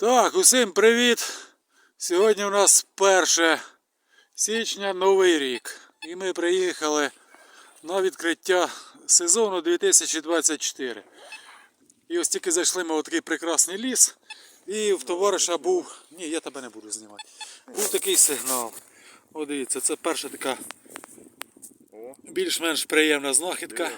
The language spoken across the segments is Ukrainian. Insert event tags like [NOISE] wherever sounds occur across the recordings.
Так, усім привіт! Сьогодні у нас 1 січня Новий рік. І ми приїхали на відкриття сезону 2024. І ось тільки зайшли ми у такий прекрасний ліс. І в товариша був. Ні, я тебе не буду знімати. Був такий сигнал. О, дивіться, це перша така більш-менш приємна знахідка.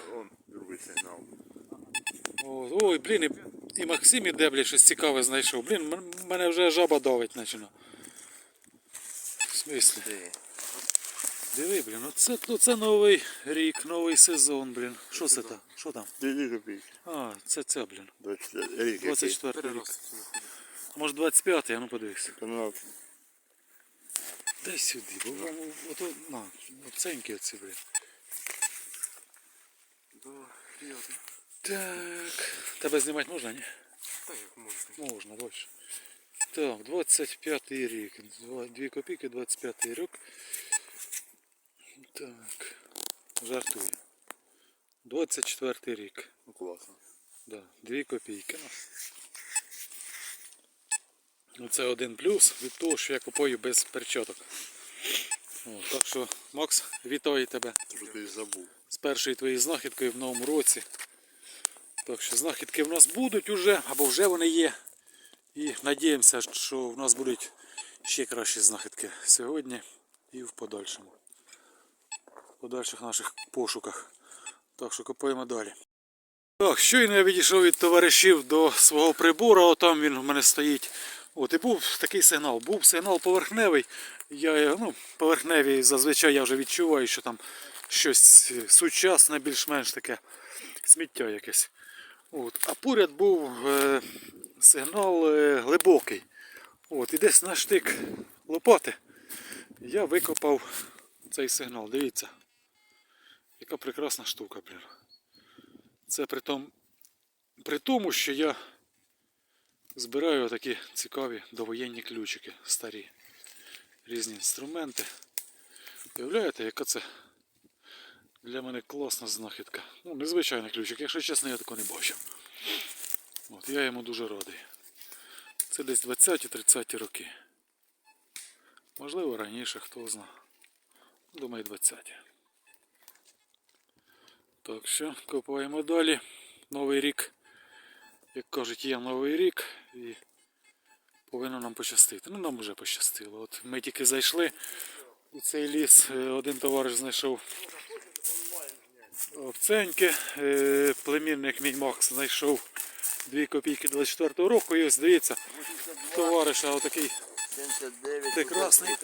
ой, блін, і, і Максим іде, блін, щось цікаве знайшов. Блін, мене вже жаба давить почина. В смислі? Диви, блін, оце, оце новий рік, новий сезон, блін. Що це там? Що там? А, це це, блін. 24 рік. 24 рік. Може 25-й, а ну подивись. Дай сюди, бо вам ото, на, оценькі оці, блін. Так. Тебе знімати можна, ні? Так, як можна. Можна, більше. Так, 25 рік. 2 копійки, 25 рік. Так. Жартую. 24 рік. Ну класно. Да, 2 копійки. Ну, це один плюс від того, що я купую без перчаток. О, так що, Макс, вітаю тебе ти забув. з першою твоєю знахідкою в новому році. Так що знахідки в нас будуть уже, або вже вони є. І надіємося, що в нас будуть ще кращі знахідки сьогодні і в подальшому. В подальших наших пошуках. Так що копаємо далі. Так, щойно я відійшов від товаришів до свого прибору, отам він у мене стоїть. От і був такий сигнал. Був сигнал поверхневий. Я, ну, поверхневий зазвичай я вже відчуваю, що там щось сучасне, більш-менш таке сміття якесь. От. А поряд був е, сигнал е, глибокий. От, і десь на штик лопати я викопав цей сигнал. Дивіться. Яка прекрасна штука, блін. Це при тому, при тому, що я збираю такі цікаві довоєнні ключики старі. Різні інструменти. Уявляєте, яка це для мене класна знахідка. Ну, незвичайний ключик, якщо чесно, я такого не бачив. От, я йому дуже радий. Це десь 20-30 роки. Можливо, раніше, хто знає. Думаю, 20. Так що, копаємо далі. Новий рік. Як кажуть, є новий рік і повинно нам пощастити. Ну, нам вже пощастило. От ми тільки зайшли у цей ліс, е, один товариш знайшов овценьки, е, племінник мій Макс знайшов 2 копійки 24-го року. І ось дивіться, товариша отакий прекрасний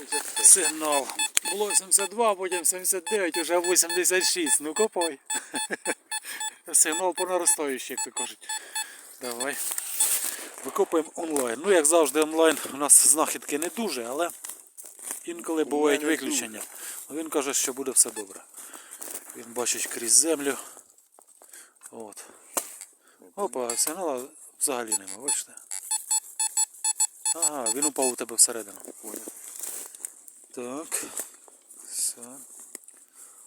сигнал. Було 72, потім 79, вже 86. Ну копай. [LAUGHS] Сигнал по наростаючій, як то кажуть. Давай. Викопуємо онлайн. Ну, як завжди, онлайн у нас знахідки не дуже, але інколи бувають виключення. Він каже, що буде все добре. Він бачить крізь землю. От. Опа, сигнала взагалі нема, бачите? Ага, він упав у тебе всередину. Так. Все.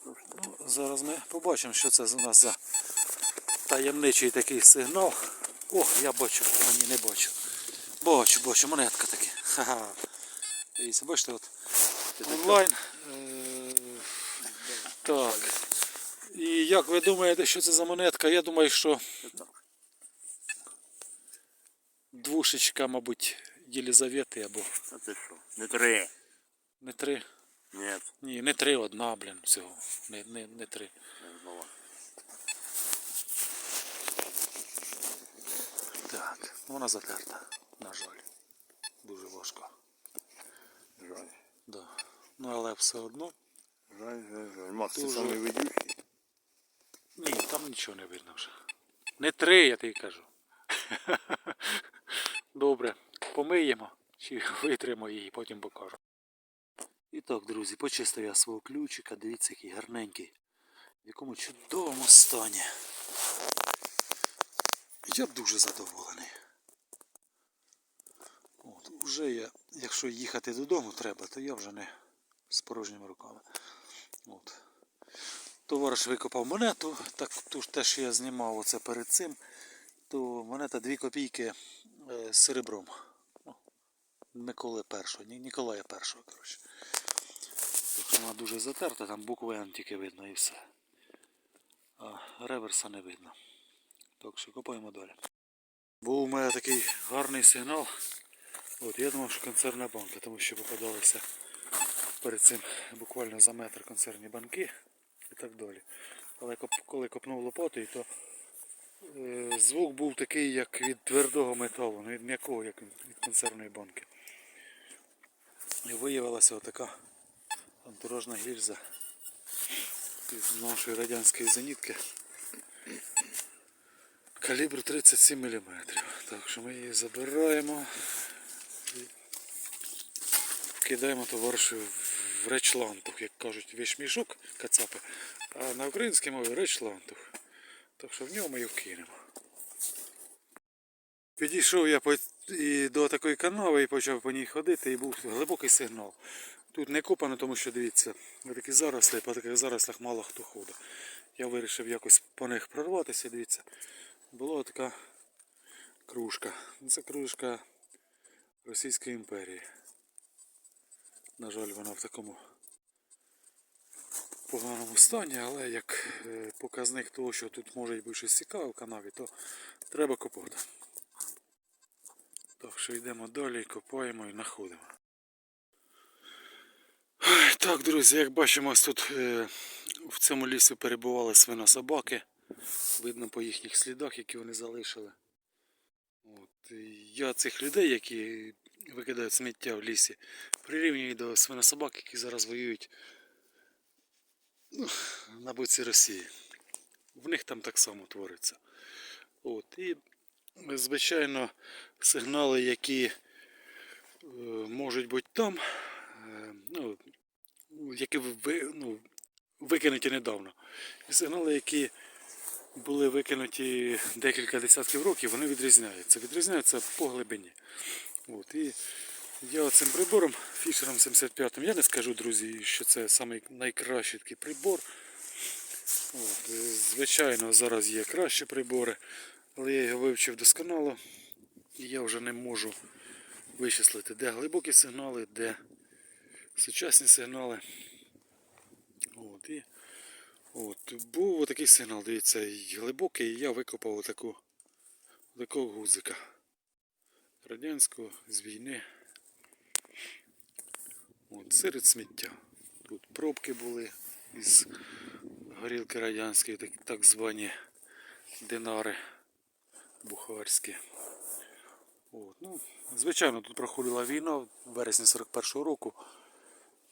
Ну, зараз ми побачимо, що це у нас за таємничий такий сигнал. Ох, я бачу, а ні, не бачу. Бачу, бачу, монетка таки. Ха-ха. Дивіться, бачите, от онлайн. Е, Так. Як ви думаєте, що це за монетка? Я думаю, що двушечка, мабуть, Єлизавети або А ти що? Не три. не три. Ні. Ні, не три, одна, блін, всього. Не, не, не три. Не. Так, ну, вона затерта, на жаль. Дуже важко. Жаль. Да. Ну але все одно. Жаль, жаль, жаль. Макс, ти самий ведючий. Ні, там нічого не видно вже. Не три, я тобі кажу. [LAUGHS] Добре, помиємо чи витримо її, потім покажу. І так, друзі, почистив я свого ключика, дивіться, який гарненький. В якому чудовому стані. Я дуже задоволений. От, уже я, якщо їхати додому треба, то я вже не з порожніми руками. От. Товариш викопав монету, так ту ж те, що я знімав оце перед цим, то монета 2 копійки е, з серебром. Миколи першого, Ні, Ніколая першого, коротше. Тобто вона дуже затерта, там букви Н тільки видно і все. А реверса не видно. Так що копаємо далі. Був у мене такий гарний сигнал. От, я думав, що концерна банка, тому що попадалися перед цим буквально за метр концерні банки так далі. Але коли копнув лопатою, то е, звук був такий, як від твердого металу, не від м'якого, як від консервної банки. І виявилася отака антуражна гільза із нашої радянської зенітки. Калібр 37 мм. Так що ми її забираємо і кидаємо товаришу в речлантух, як кажуть, вішмішок кацапи, а на українській мові речлантух. Так що в нього ми її вкинемо. Підійшов я і до такої канави і почав по ній ходити, і був глибокий сигнал. Тут не копано, тому що дивіться, такі заросли, по таких зарослях мало хто ходить. Я вирішив якось по них прорватися, дивіться. Була така кружка. Це кружка Російської імперії. На жаль, вона в такому поганому стані, але як е, показник того, що тут може бути щось цікаве в канаві, то треба копати. Так що йдемо далі, копаємо і знаходимо. Так, друзі, як бачимо, тут е, в цьому лісі перебували свинособаки. Видно по їхніх слідах, які вони залишили. От, я цих людей, які викидають сміття в лісі, прирівнюю до свинособак, які зараз воюють ну, на боці Росії. В них там так само твориться. От, і, звичайно, сигнали, які е, можуть бути там, е, ну, які ви, ну, викинуті недавно. І сигнали, які були викинуті декілька десятків років, вони відрізняються. Відрізняються по глибині. От, і я цим прибором, фішером 75 я не скажу, друзі, що це найкращий такий прибор. От, е, звичайно, зараз є кращі прибори, але я його вивчив досконало і я вже не можу вичислити, де глибокі сигнали, де сучасні сигнали. От, і, от, був отакий сигнал, дивіться, глибокий, і я викопав отаку, такого гузика. Радянського з війни. От, серед сміття. Тут пробки були із горілки радянської, так, так звані динари бухарські. От, ну, звичайно, тут проходила війна в вересні 41-го року.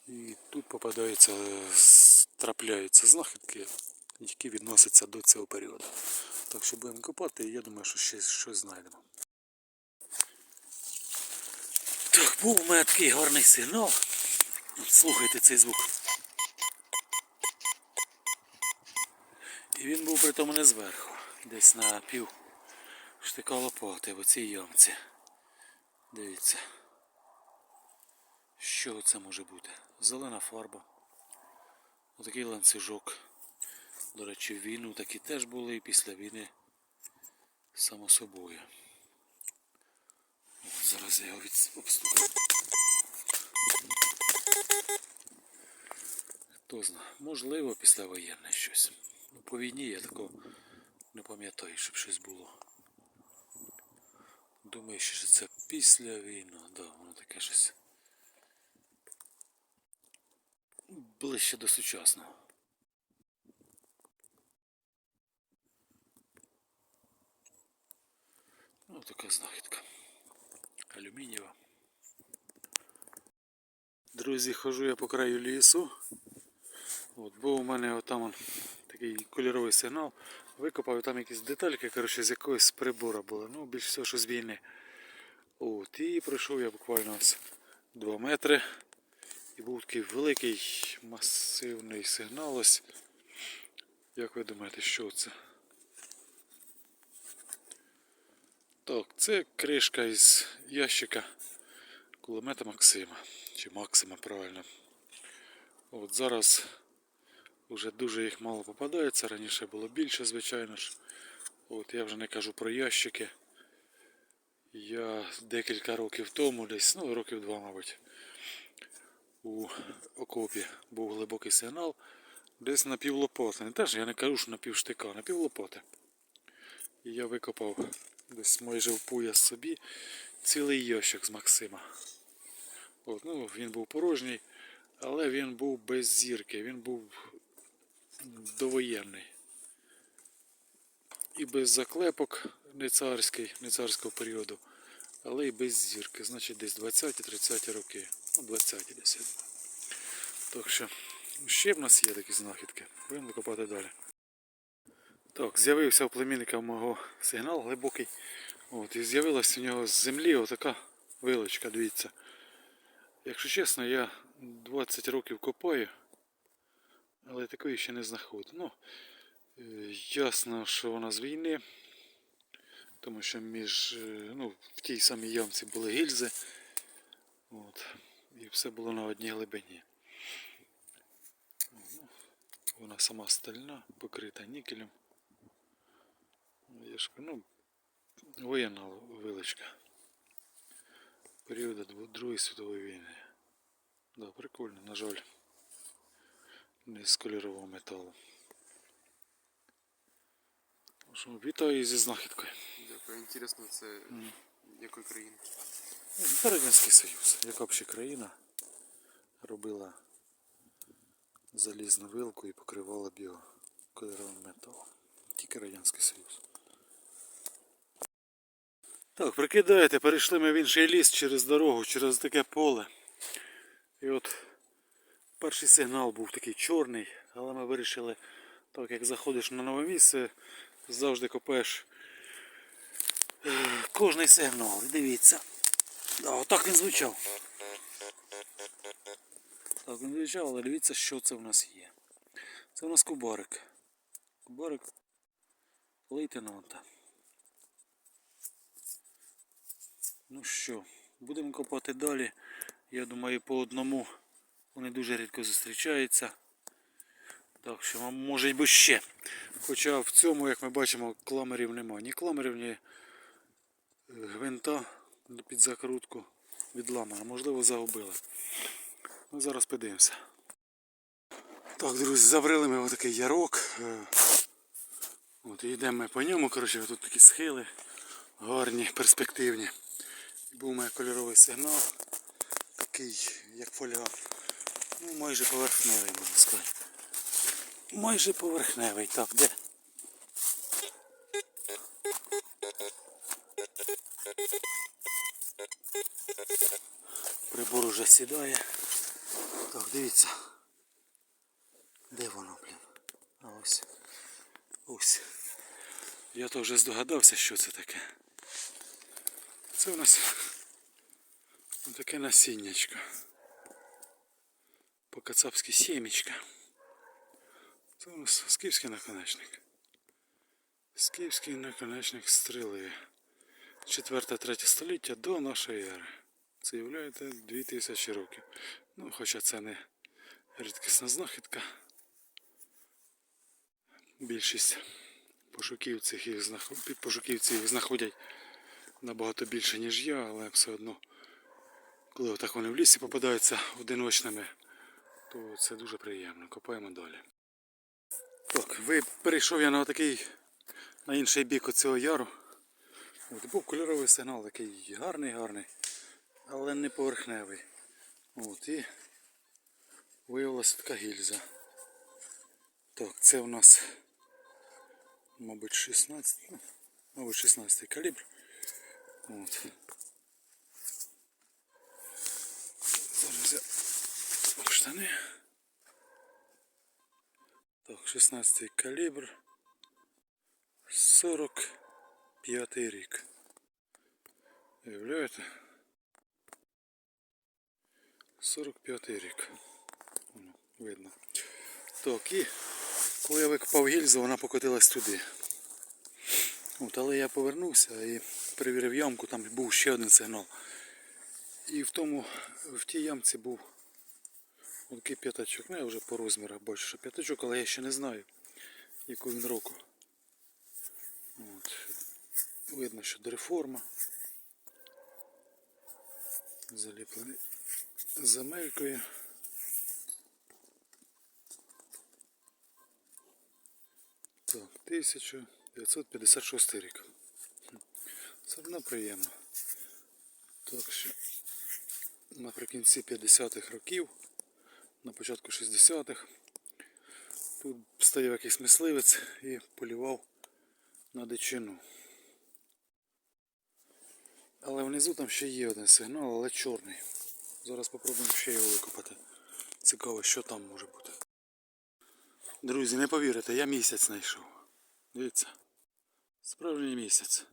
І тут попадаються, трапляються знахідки, які відносяться до цього періоду. Так що будемо копати і я думаю, що ще щось знайдемо. Так, був у мене такий гарний сигнал. Слухайте цей звук. І він був при тому не зверху, десь на пів штика лопати в оцій ямці. Дивіться. Що це може бути? Зелена фарба. Отакий ланцюжок. До речі, війну такі теж були і після війни само собою. Зараз я його від... обстукаю. Хто знає, можливо, післявоєнне щось. Ну, по війні я такого не пам'ятаю, щоб щось було. Думаю, що це після війни, да, воно таке щось. Ближче до сучасного. Ну, така знахідка. Алюмінієва. Друзі, хожу я по краю лісу. От, був у мене отам такий кольоровий сигнал. Викопав там якісь детальки, коротше, з якогось прибора були. Ну, більш всього, що з війни. От, і пройшов я буквально ось 2 метри. І був такий великий масивний сигнал. Ось. Як ви думаєте, що це? Так, це кришка із ящика кулемета Максима. Чи Максима, правильно. От зараз вже дуже їх мало попадається. Раніше було більше, звичайно ж. От я вже не кажу про ящики. Я декілька років тому, десь, ну років два, мабуть, у окопі був глибокий сигнал, десь на півлопати. Не теж я не кажу, що на півштика, на півлопати. І я викопав десь майже в пояс собі цілий ящик з Максима. От, ну, він був порожній, але він був без зірки, він був довоєнний. І без заклепок не царський, не царського періоду, але і без зірки. Значить десь 20-30 роки. Ну, 20 десь. Так що ще в нас є такі знахідки. Будемо копати далі. Так, з'явився у племінника мого сигнал глибокий. От, і з'явилася у нього з землі отака вилочка, дивіться. Якщо чесно, я 20 років копаю, але такої ще не знаходив. Ну, е, ясно, що вона з війни, тому що між, е, ну, в тій самій ямці були гільзи. От, і все було на одній глибині. Ну, Вона сама стальна, покрита нікелем. Я ж кажу, ну, воєнна вилочка. Періоду Другої світової війни. Да, прикольно, на жаль. Не з кольорового металу. Ну Що, вітаю зі знахідкою. Дякую. Інтересно, це якої країни? Ну, Це Радянський Союз. Яка б ще країна робила залізну вилку і покривала б його кольоровим металом. Тільки Радянський Союз. Так, прикидаєте, перейшли ми в інший ліс через дорогу, через таке поле. І от перший сигнал був такий чорний, але ми вирішили, так як заходиш на нове місце, завжди копаєш е, кожний сигнал. Дивіться. Да, отак він звучав. Так він звучав, але дивіться, що це в нас є. Це у нас кубарик. Кубарик лейтенанта. Ну що, будемо копати далі. Я думаю, по одному вони дуже рідко зустрічаються. Так що, може й би ще. Хоча в цьому, як ми бачимо, кламерів нема. Ні кламерів, ні е, гвинта під закрутку відламана. Можливо, загубили. Ну, зараз подивимося. Так, друзі, забрали ми отакий ярок. Е, От, йдемо ми по ньому. Коротше, тут такі схили гарні, перспективні. Був мене кольоровий сигнал. Такий, як фольга. Ну, майже поверхневий, можна сказати. Майже поверхневий. Так, де? Прибор уже сідає. Так, дивіться. Де воно, блін? А ось. Ось. Я то вже здогадався, що це таке. Це у нас таке насіннячко. По-кацапськи сімечка. Це у нас скіфський наконечник. Скіфський наконечник стріли. 4-3 століття до нашої ери. Це є 2000 років. Ну, хоча це не рідкісна знахідка. Більшість пошуківців їх, їх знаходять набагато більше, ніж я, але все одно, коли отак вони в лісі попадаються одиночними, то це дуже приємно. Копаємо далі. Так, ви перейшов я на такий на інший бік оцього яру. От, був кольоровий сигнал, такий гарний, гарний, але не поверхневий. От, і виявилася така гільза. Так, це у нас, мабуть, 16, ну, мабуть, 16 калібр. От. Зараз я. Так, 16 калібр. 45 рік. Уявляєте? 45 рік. Видно. Так, і коли я викопав гільзу, вона покотилась туди. От, але я повернувся і перевірив ямку, там був ще один сигнал. І в тому, в тій ямці був такий п'ятачок. Ну я вже по розмірах бачу, що п'ятачок, але я ще не знаю, якого він року. От. Видно, що дереформа. Заліплений земелькою. Так, 1956 рік. Це одно приємно. Так що наприкінці 50-х років, на початку 60-х, тут стояв якийсь мисливець і полював на дичину. Але внизу там ще є один сигнал, але чорний. Зараз спробуємо ще його викопати. Цікаво, що там може бути. Друзі, не повірите, я місяць знайшов. Дивіться. Справжній місяць.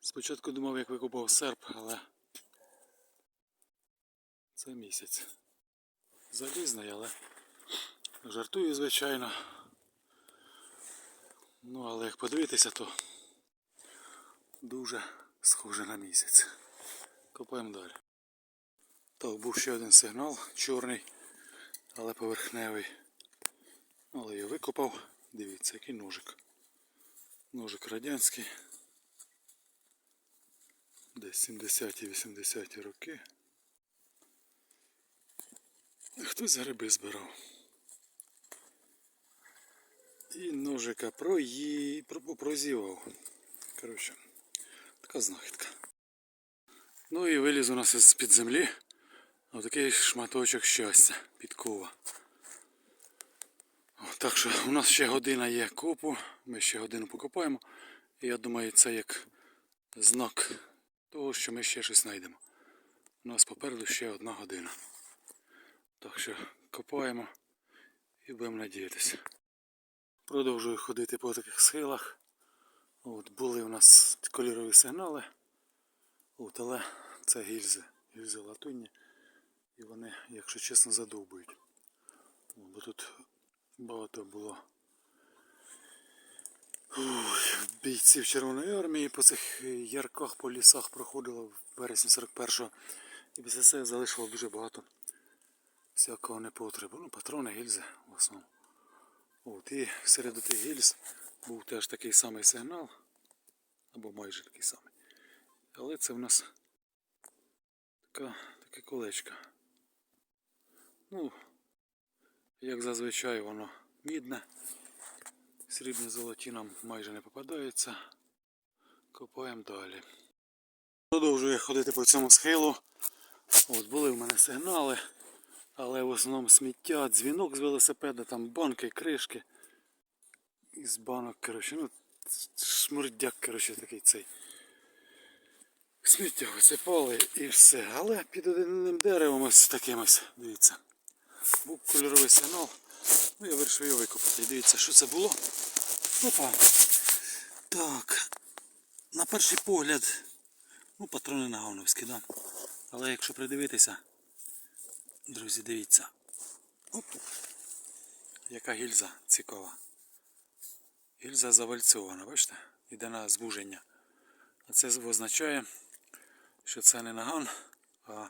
Спочатку думав, як викопав серп, але це місяць. Залізний, але жартую, звичайно. Ну, але як подивитися, то дуже схоже на місяць. Копаємо далі. Так, був ще один сигнал, чорний, але поверхневий. Але я викопав. Дивіться, який ножик. Ножик радянський. Десь 70-80 роки. Хтось гриби збирав. І ножика прої... прозівав. Коротше, така знахідка. Ну і виліз у нас з-під землі отакий шматочок щастя, підкова. Так що у нас ще година є копу, ми ще годину покопаємо. І я думаю, це як знак того, що ми ще щось знайдемо. У нас попереду ще одна година. Так що копаємо і будемо надіятися. Продовжую ходити по таких схилах. От, були у нас кольорові сигнали. От, але це гільзи, гільзи латунні. І вони, якщо чесно, задовбують. Бо тут багато було ух, бійців Червоної армії по цих ярках по лісах проходило в вересні 41-го. І після цього залишило дуже багато всякого непотребу. Ну, патрони, гільзи в основному. От, і серед тих гільз був теж такий самий сигнал, або майже такий самий. Але це в нас така, таке колечко. Ну, як зазвичай воно мідне. Срібні золоті нам майже не попадаються. Копаємо далі. Продовжую ходити по цьому схилу. От були в мене сигнали, але в основному сміття, дзвінок з велосипеда, там банки, кришки. Із банок, коротше, ну, шмурдяк, коротше, такий цей. Сміття висипали і все. Але під одним деревом ось таким ось, дивіться. Був кольоровий сигнал. Ну я вирішив його викопати. І дивіться, що це було. Опа. Так. На перший погляд. Ну, патрони на гавновські, да. Але якщо придивитися, друзі, дивіться. Оп. Яка гільза цікава. Гільза завальцьована, бачите? Іде на збуження. А це означає, що це не наган, а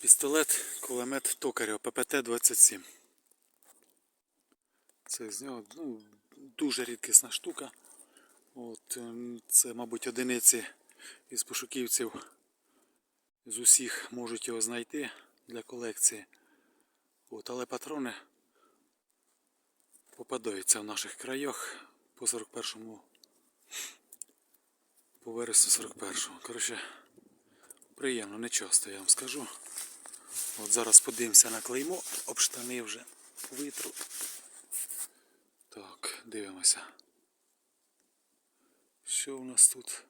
пістолет, кулемет Токарєва ППТ-27. Це з нього ну, дуже рідкісна штука. От, ем, це, мабуть, одиниці із пошуківців з усіх можуть його знайти для колекції. От, але патрони попадаються в наших краях по 41-му по вересню 41-го. Коротше, приємно, не часто я вам скажу. От зараз подивимося на клеймо, об штани вже витру. Так, дивимося. Що у нас тут?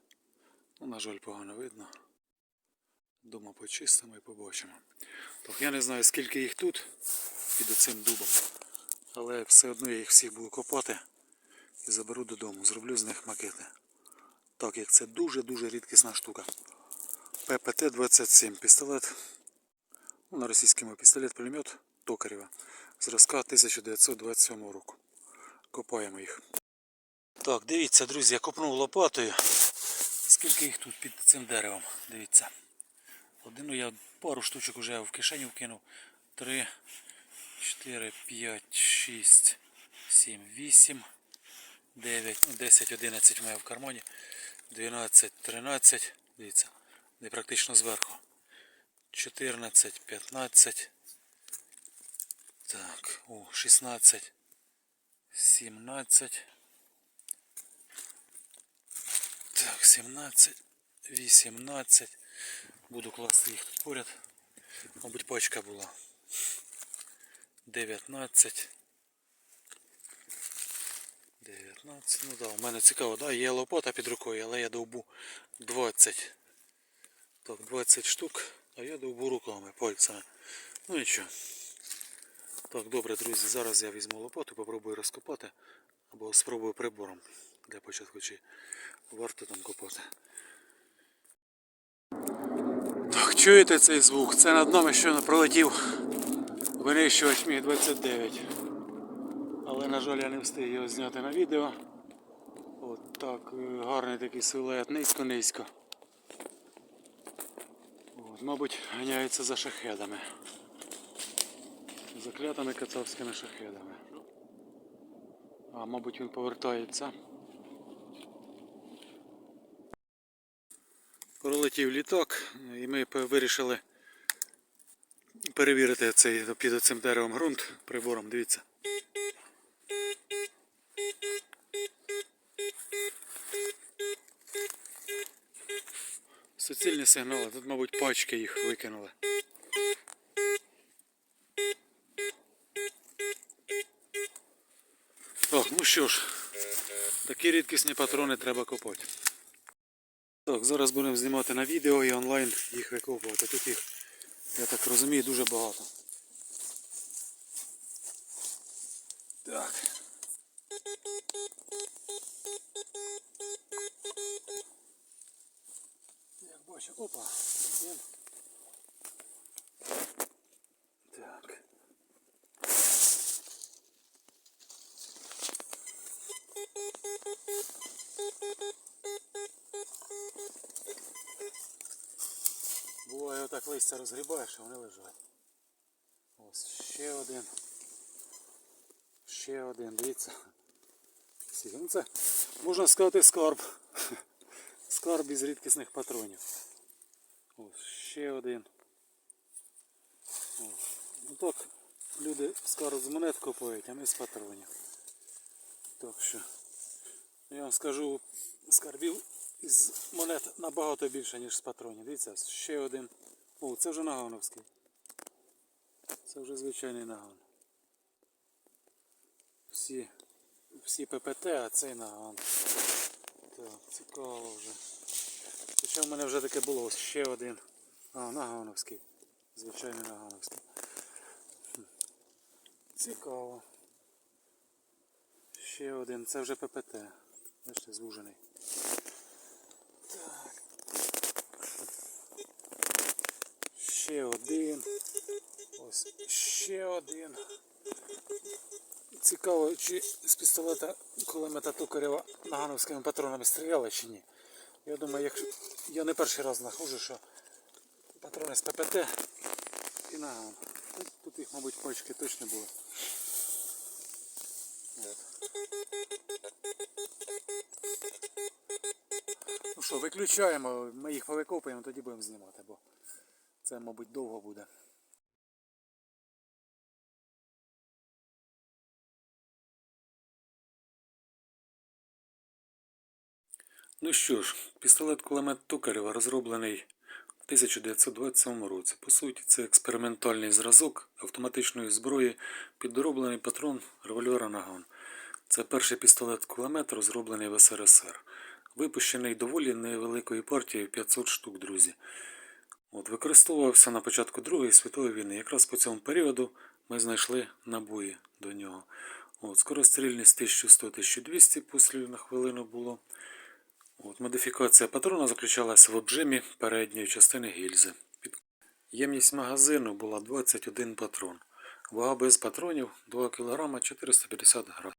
Ну, на жаль, погано видно. Дома почистимо і побачимо. Так, я не знаю скільки їх тут під оцим дубом. Але все одно я їх всіх буду копати і заберу додому. Зроблю з них макети. Так як це дуже-дуже рідкісна штука. ППТ-27 пістолет. Ну, на російському пістолет пулемет Токарєва. Зразка 1927 року. Копаємо їх. Так, дивіться, друзі, я копнув лопатою. Скільки їх тут під цим деревом? Дивіться. Один, ну я пару штучок вже в кишеню вкинув. Три, чотири, п'ять, шість, сім, вісім. 9, ну 10, 11 має в кармані, 12, 13, дивіться, де практично зверху. 14, 15. Так, о, 16, 17. Так, 17, 18. Буду класти їх тут поряд. Мабуть, пачка була. 19. 19. Ну да, у мене цікаво, да, є лопата під рукою, але я довбу 20. Так, 20 штук, а я довбу руками, пальцями. Ну нічого. Так, добре, друзі, зараз я візьму лопату, попробую розкопати. Або спробую прибором для початку, чи варто там копати. Так, чуєте цей звук? Це над нами щойно пролетів винищувач Міг 29. Але, на жаль, я не встиг його зняти на відео. От так, е, гарний такий силует, низько-низько. Мабуть, ганяється за шахедами. За клятими кацапськими шахедами. А, мабуть, він повертається. Пролетів літак, і ми вирішили перевірити цей під цим деревом ґрунт прибором. Дивіться. Суцільні сигнали, тут, мабуть, пачки їх викинули. Так, ну що ж, такі рідкісні патрони треба копати. Так, зараз будемо знімати на відео і онлайн їх викопувати. Тут їх, я так розумію, дуже багато. Так. Як бачу, опа, є. Так. Буває розгрібаєш, а вони лежать. Ось ще один. Ще один, дивіться. Ну це можна сказати скарб. [LAUGHS] Скарб із рідкісних патронів. Ось ще один. О. Ну так, люди скарб з монет купують, а ми з патронів. Так що, я вам скажу, скарбів із монет набагато більше, ніж з патронів. Дивіться, ще один. О, це вже нагановський. Це вже звичайний наган. Всі, всі ППТ, а цей наган. Так, цікаво вже. Хоча в мене вже таке було, ось ще один. А, нагановський. Звичайний нагановський. Цікаво. Ще один, це вже ППТ. Бачите, звужений. Ще один. Ось ще один. Цікаво, чи з пістолета кулемета Токарєва нагановськими патронами стріляли чи ні. Я думаю, якщо я не перший раз знаходжу, що патрони з ППТ і наган. Тут, їх, мабуть, пачки точно були. Ну що, виключаємо, ми їх повикопаємо, тоді будемо знімати, бо це, мабуть, довго буде. Ну що ж, пістолет-кулемет Токарєва розроблений в 1927 році. По суті, це експериментальний зразок автоматичної зброї під дороблений патрон револьвера Наган. Це перший пістолет-кулемет, розроблений в СРСР. Випущений доволі невеликою партією 500 штук, друзі. От, використовувався на початку Другої світової війни. Якраз по цьому періоду ми знайшли набої до нього. От, скорострільність 1100-1200 пострілів на хвилину було. От, модифікація патрона заключалася в обжимі передньої частини гільзи. Ємність магазину була 21 патрон. Вага без патронів 2 кг 450 г.